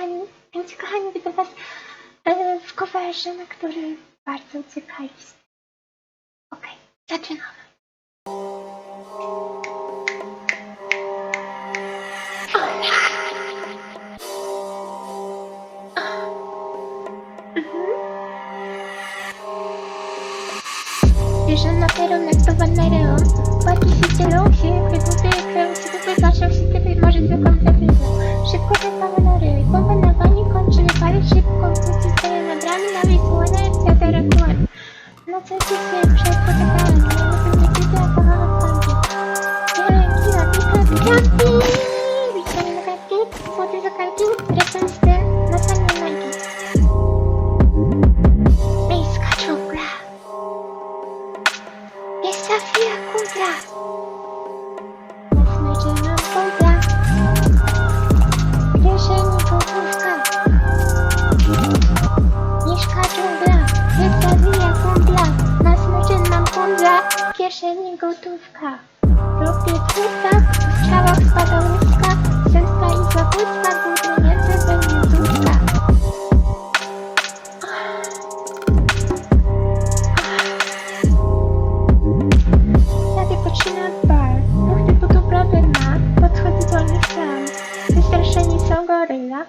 kochani, więc kochani, widzę was e, w coverze, na który bardzo czekaliście. Okej, zaczynamy. Bierzemy na peron jak to się dzielą się, Co ci się przed poczekałem, nie mogę nie widzę, a kocham w Dzięki, latika, widziaki! Witamy na kartki, złote za kartki, referency na sanie Nike. Miejska dżungla. Jest Sofia Kudra. kieszeni gotówka. Robię puta, w skałach spadał ludzka, zemsta i zabójstwa, górą jeszcze będzie dłużka. Wtedy poczyna bar, ruchy po poprawę ma, podchodzi do nich sam. Wystraszeni są goryla,